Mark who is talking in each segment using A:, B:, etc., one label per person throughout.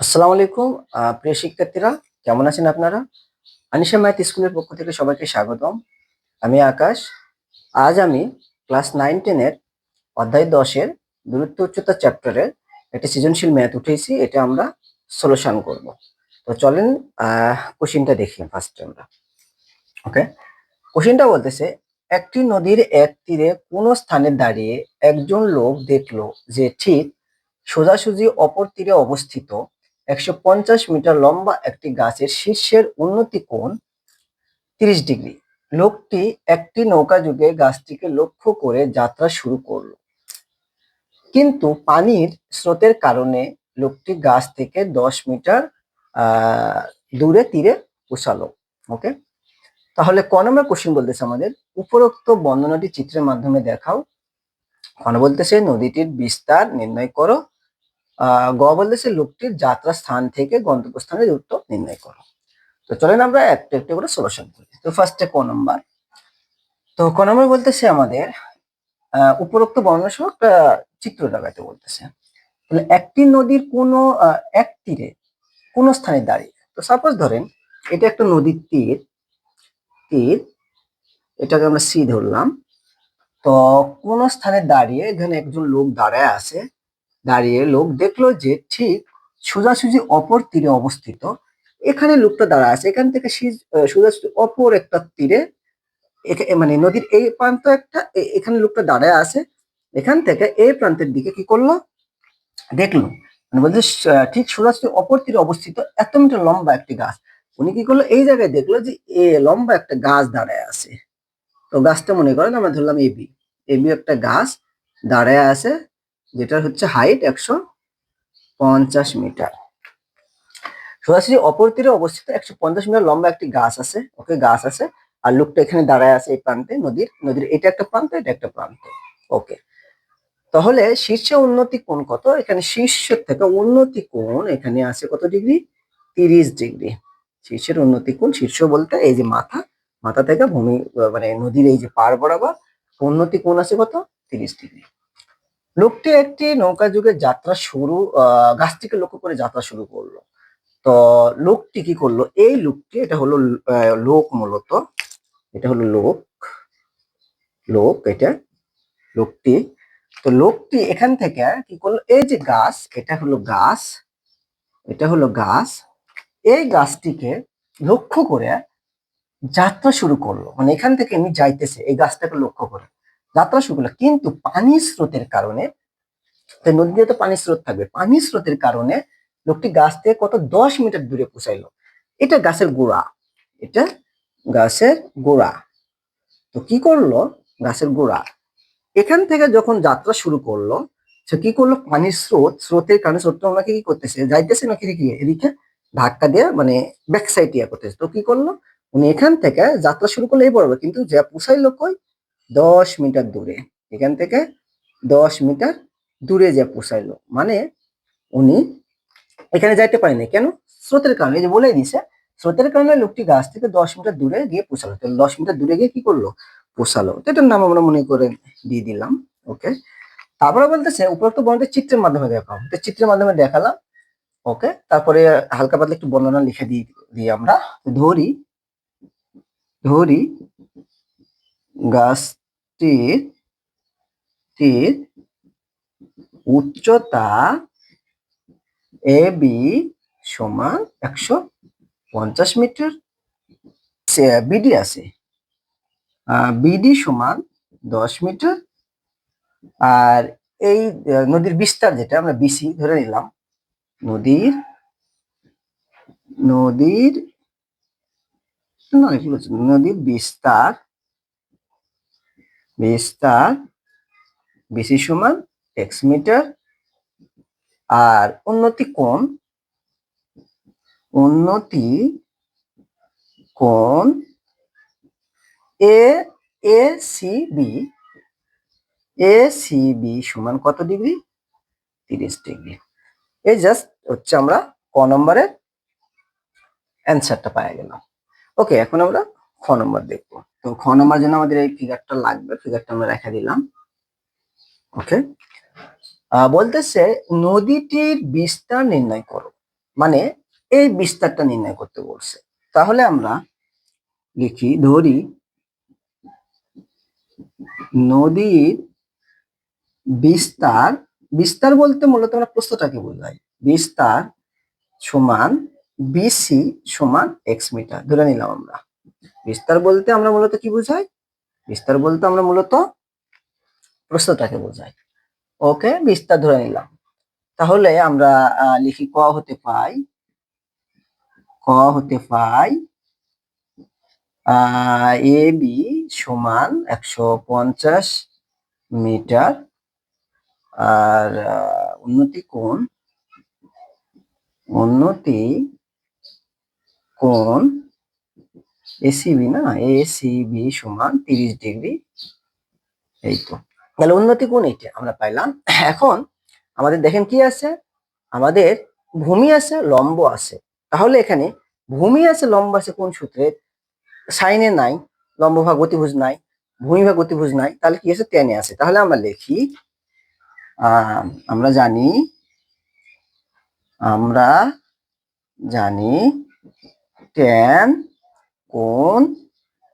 A: আসসালামু আলাইকুম প্রিয় শিক্ষার্থীরা, কেমন আছেন আপনারা? আনিশা ম্যাথ স্কুলের পক্ষ থেকে সবাইকে স্বাগতম। আমি আকাশ। আজ আমি ক্লাস নাইন টেনের অধ্যায় দশের দূরত্ব উচ্চতা চ্যাপ্টারের একটা সৃজনশীল ম্যাথ উঠেছি, এটা আমরা সলিউশন করব। তো চলেন কোশ্চিনটা দেখি ফার্স্টে আমরা। ওকে কোশ্চিনটা বলতেছে, একটি নদীর এক তীরে কোন স্থানে দাঁড়িয়ে একজন লোক দেখল যে ঠিক সোজাসুজি অপর তীরে অবস্থিত একশো পঞ্চাশ মিটার লম্বা একটি গাছের শীর্ষের উন্নতি কোণ তিরিশ ডিগ্রি। লোকটি একটি নৌকা যুগে গাছটিকে লক্ষ্য করে যাত্রা শুরু করল। কিন্তু পানির স্রোতের কারণে লোকটি গাছ থেকে দশ মিটার দূরে তীরে পৌঁছালো ওকে? তাহলে ক নম্বর কোশ্চেন বলতেছে আমাদের। উপরোক্ত বর্ণনাটি চিত্রের মাধ্যমে দেখাও। খন বলতেছে, নদীটির বিস্তার নির্ণয় করো। গ বলতেছে লোকটির যাত্রা স্থান থেকে গন্তব্যস্থানের দূরত্ব নির্ণয় করো। তো চলেন আমরা একটা একটা করে সলিউশন করি। তো ফার্স্টে ক নম্বর তো ক নম্বর বলতেছে আমাদের উপরোক্ত বর্ণনা সহ একটা চিত্র লাগাতে বলতেছে। তাহলে একটি নদীর কোনো এক তীরে কোন স্থানে দাঁড়িয়ে, তো সাপোজ ধরেন এটা একটা নদীর তীর তীর, এটাকে আমরা সি ধরলাম। তো কোন স্থানে দাঁড়িয়ে এখানে একজন লোক দাঁড়ায় আছে দাঁড়িয়ে লোক দেখল যে ঠিক সোজাসুজি অপর তীরে অবস্থিত। এখানে লোকটা দাঁড়ায় আছে। এখান থেকে সোজাসুজি অপর একটা তীরে মানে নদীর এই প্রান্ত একটা এখানে লোকটা দাঁড়ায় আছে। এখান থেকে এই প্রান্তের দিকে কি করল? দেখল। মানে বলছে ঠিক সোজাসুজি অপর তীরে অবস্থিত এত মিটার লম্বা একটি গাছ। উনি কি করল? এই জায়গায় দেখল যে এ লম্বা একটা গাছ দাঁড়ায় আছে। তো গাছটা মনে করেন আমরা ধরলাম এবি এবি একটা গাছ দাঁড়ায় আছে। যেটার হচ্ছে হাইট একশো পঞ্চাশ মিটার সোজাসুজি অপর তীরে অবস্থিত একশো পঞ্চাশ মিটার লম্বা একটি গাছ আছে, ওকে গাছ আছে, আর লোকটা এখানে দাঁড়ায় আছে এই প্রান্তে, নদীর নদীর এটা একটা প্রান্ত, এটা একটা প্রান্ত, ওকে। তাহলে শীর্ষে উন্নতি কোণ কত? এখানে শীর্ষের থেকে উন্নতি কোণ এখানে আছে কত ডিগ্রি তিরিশ ডিগ্রি শীর্ষের উন্নতি কোণ শীর্ষ বলতে এই যে মাথা মাথা থেকে ভূমি মানে নদীর এই যে পার বরাবর, উন্নতি কোণ আছে কত? তিরিশ ডিগ্রি লোকটি একটি নৌকা যুগের যাত্রা শুরু আহ, গাছটিকে লক্ষ্য করে যাত্রা শুরু করল। তো লোকটি কি করল? এই লোকটি এটা হলো লোক মূলত। এটা হলো লোক। লোক এটা লোকটি। তো লোকটি এখান থেকে কি করল? এই যে গাছ এটা হলো গাছ। এটা হলো গাছ। এই গাছটিকে লক্ষ্য করে যাত্রা শুরু করল। মানে এখান থেকে আমি যাইতেছে এই গাছটাকে লক্ষ্য করে। যাত্রা শুরু করল। কিন্তু পানির স্রোতের কারণে নদীতে তো পানির স্রোত থাকবে, পানির স্রোতের কারণে লোকটি গাছ থেকে কত দশ মিটার দূরে পৌঁছাইলো। এটা গাছের গোড়া, এটা গাছের গোড়া। তো কি করল? গাছের গোড়া। এখান থেকে যখন যাত্রা শুরু করল, সে কি করল? পানির স্রোত, স্রোতের কারণে স্রোতটা ওনাকে কি করতেছে? যাইতেছে নাকি এদিকে ধাক্কা দিয়ে মানে ব্যাক সাইড ইয়া করতেছে। তো কি করল? উনি এখান থেকে যাত্রা শুরু করল এই বরাবর। কিন্তু যা পুষাইলো কই? দশ মিটার দূরে। এখান থেকে দশ মিটার দূরে যা পুষাইলো। মানে উনি এখানে যাইতে পারেনি কেন? স্রোতের কারণে। যে বলেই দিছে, স্রোতের কারণে লোকটি গাছ থেকে দশ মিটার দূরে গিয়ে পোষালো। তাহলে দশ মিটার দূরে গিয়ে কি করল? পোষালো। তো এটার নাম আমরা মনে করে দিয়ে দিলাম। ওকে? তারপরে বলতেছে, উপরোক্ত বর্ণনাটি চিত্রের মাধ্যমে দেখাও। তো চিত্রের মাধ্যমে দেখালাম। ওকে? তারপরে হালকা পাতলা একটু বর্ণনা লিখে দিই দিই আমরা। ধরি ধরি গাছটির টির উচ্চতা এ বি সমান একশো পঞ্চাশ মিটার। বিডি আছে। বিডি সমান দশ মিটার। আর এই নদীর বিস্তার যেটা, আমরা বিসি ধরে নিলাম। নদীর নদীর? নদীর বিস্তার বিস্তার, বিসি সমান এক্স মিটার, আর উন্নতি কোণ উন্নতি কোণ A A C B A C B সমান কত ডিগ্রি? তিরিশ ডিগ্রি। এই জাস্ট হচ্ছে আমরা ক নম্বরের অ্যান্সারটা পাওয়া গেলাম। ওকে এখন আমরা খ নম্বর দেখব। তো খ নম্বর জন্য আমাদের এই ফিগারটা লাগবে। ফিগারটা আমরা রেখে দিলাম। ওকে বলতেছে, নদীটির বিস্তার নির্ণয় করো। মানে এই বিস্তারটা নির্ণয় করতে বলছে। তাহলে আমরা লিখি, ধরি, নদীর বিস্তার বিস্তার বলতে মূলত আমরা প্রস্থটাকে বোঝাই। বিস্তার সমান বিসি সমান এক্স মিটার। ধরে নিলাম আমরা। বিস্তার বলতে আমরা মূলত কি বোঝাই? বিস্তার বলতে আমরা মূলত প্রস্থটাকে বোঝাই। ওকে, বিস্তার ধরে নিলাম। তাহলে আমরা লিখি ক হতে পাই, ক হতে পাই এ, বি সমান একশো পঞ্চাশ মিটার, আর উন্নতি কোণ উন্নতি কোণ এসিবি না? এসিবি সমান তিরিশ ডিগ্রি। এই তো। তাহলে উন্নতি কোণ এইটা? আমরা পাইলাম। এখন আমাদের দেখেন কি আছে? আমাদের ভূমি আছে, লম্ব আছে। তাহলে এখানে ভূমি আছে, লম্ব আছে কোন সূত্রে? সাইনে নাই লম্ব ভাগ অতিভুজ নাই ভূমি ভাগ অতিভুজ নাই। তাহলে কি আছে? টেনে আছে। তাহলে আমরা লিখি আমরা জানি আমরা জানি ট্যান কোণ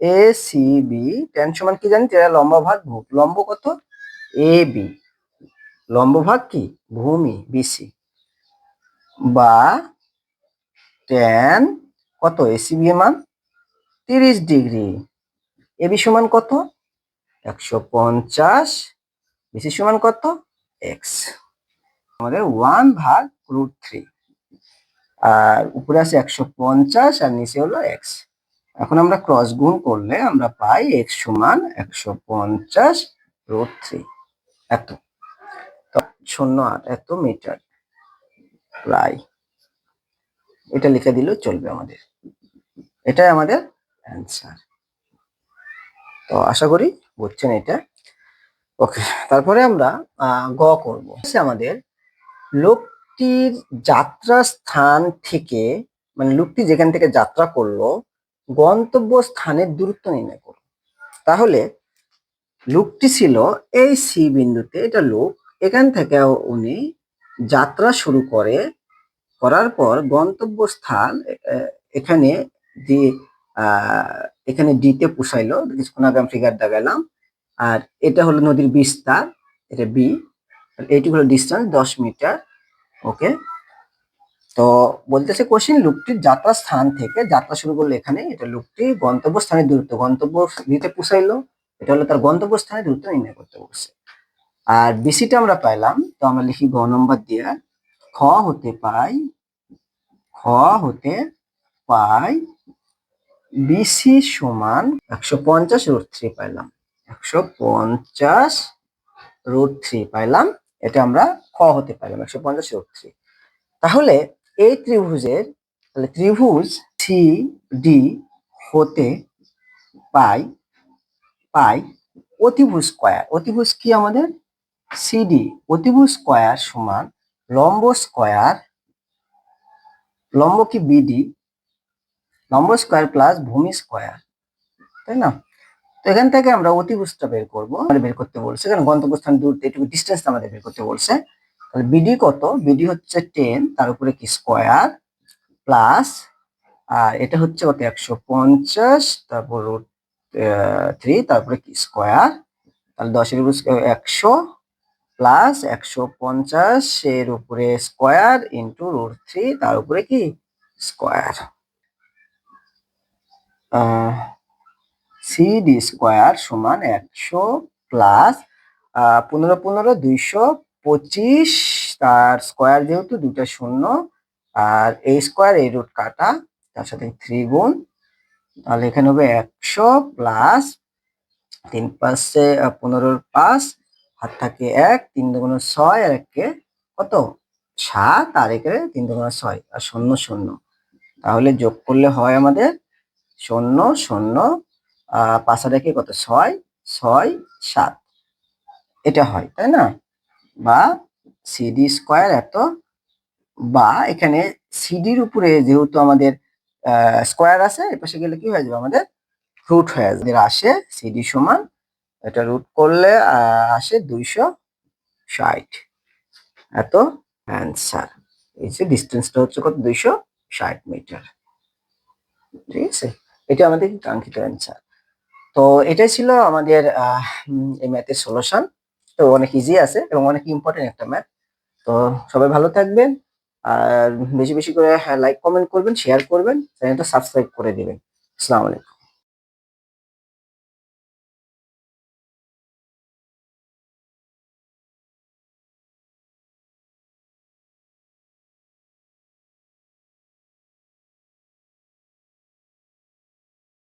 A: এ সি বি ট্যান সমান কি জানি? এটা লম্ব ভাগ ভূ লম্ব কত? এ বি লম্ব ভাগ কি? ভূমি বিসি বা ট্যান কত? এসিবি এর মান? তিরিশ ডিগ্রি। এবি সমান কত? একশো পঞ্চাশ। বিসি সমান কত? এক্স আমাদের ওয়ান ভাগ রুট থ্রি আর উপরে আছে একশো পঞ্চাশ আর নিচে হলো এক্স এখন আমরা ক্রস গুণ করলে আমরা পাই এক্স সমান একশো পঞ্চাশ রুট থ্রি এত। শূন্য আট এত মিটার প্রায়। এটা লিখে দিলেও চলবে আমাদের। এটাই আমাদের অ্যান্সার তো আশা করি বুঝছেন এটা। ওকে তারপরে আমরা গ করব। আমাদের লোকটির যাত্রা স্থান থেকে মানে লোকটি যেখান থেকে যাত্রা করল গন্তব্য স্থানের দূরত্ব নির্ণয় করো। তাহলে লোকটি ছিল এই সি বিন্দুতে, এটা লোক, এখান থেকে উনি যাত্রা শুরু করে, করার পর গন্তব্য স্থান এখানে যে এখানে ডিতে পুষাইলো, কিছুক্ষণ ফিগার দেখালাম আর এটা হলো নদীর বিস্তার, এটা বি এইটুকু হলো ডিস্টেন্স দশ মিটার ওকে তো বলতেছে কোশ্চিন লোকটির যাত্রা স্থান থেকে যাত্রা শুরু করল এখানে এটা লোকটি গন্তব্য স্থানের দূরত্ব, গন্তব্য দিতে পুষাইলো। এটা হলো তার গন্তব্য স্থানের দূরত্ব নির্ণয় করতে বলছে। আর বিসিটা আমরা পাইলাম, তো আমরা লিখি গ নম্বর দিয়ে, খ হতে পাই, খ হতে পাই বিসি সমান একশো পঞ্চাশ রুট থ্রি পাইলাম। একশো পঞ্চাশ রুট থ্রি পাইলাম। এটা আমরা খ হতে পাইলাম, একশো পঞ্চাশ রুট থ্রি তাহলে এই ত্রিভুজের, তাহলে ত্রিভুজ সি ডি হতে পাই পাই অতিভুজ স্কোয়ার অতিভুজ কি আমাদের? সিডি অতিভুজ স্কোয়ার সমান লম্ব স্কোয়ার লম্ব কি বিডি লম্ব স্কোয়ার প্লাস ভূমি স্কোয়ার তাই না? তো এখান থেকে আমরা অতিভুজটা বের করব। বের করতে বলছে কারণ গন্তব্যস্থান দূর এটুকু ডিস্টেন্স আমাদের বের করতে বলছে। তাহলে বিডি কত? বিডি হচ্ছে টেন তার উপরে কি স্কোয়ার প্লাস আর এটা হচ্ছে কত? একশো পঞ্চাশ, তারপর রুট থ্রি তারপরে কি স্কোয়ার তাহলে দশের উপর একশো প্লাস একশো পঞ্চাশ, এর উপরে স্কোয়ার ইন্টু রুট থ্রি তার উপরে কি? স্কোয়ার সিডি স্কোয়ার সমান একশো প্লাস পনেরো পনেরো দুইশো পঁচিশ, তার স্কোয়ার যেহেতু দুইটা শূন্য, আর এই স্কোয়ার এই রুট কাটা, তার সাথে থ্রি গুণ, তাহলে এখানে হবে একশো প্লাস তিন পাঁচে পনেরোর পাঁচ, হাত থাকে এক, তিন দুগুণ ছয়, আর একে কত? সাত, আর একে তিন দুগুণ ছয়, আর শূন্য শূন্য। তাহলে যোগ করলে হয় আমাদের শূন্য শূন্য পাঁচ আর কত? ছয় ছয়, সাত। এটা হয়, তাই না? বা সিডি স্কোয়ার এত, বা এখানে সিডির উপরে যেহেতু আমাদের স্কোয়ার আছে এ পাশে গেলে কি হয়ে যাবে? আমাদের রুট হয়ে যাবে। আসে সিডি সমান, এটা রুট করলে আসে দুইশো ষাট। এত অ্যান্সার এই যে ডিস্টেন্সটা হচ্ছে কত? দুইশো ষাট মিটার ঠিক আছে? এটা আমাদের কাঙ্ক্ষিত অ্যান্সার তো এটাই ছিল আমাদের এই ম্যাথের সলিউশন তো অনেক ইজি আছে এবং অনেক ইম্পর্টেন্ট একটা ম্যাথ তো সবাই ভালো থাকবেন আর বেশি বেশি করে লাইক কমেন্ট করবেন শেয়ার করবেন চ্যানেলটা সাবস্ক্রাইব করে দেবেন। আসসালামু আলাইকুম।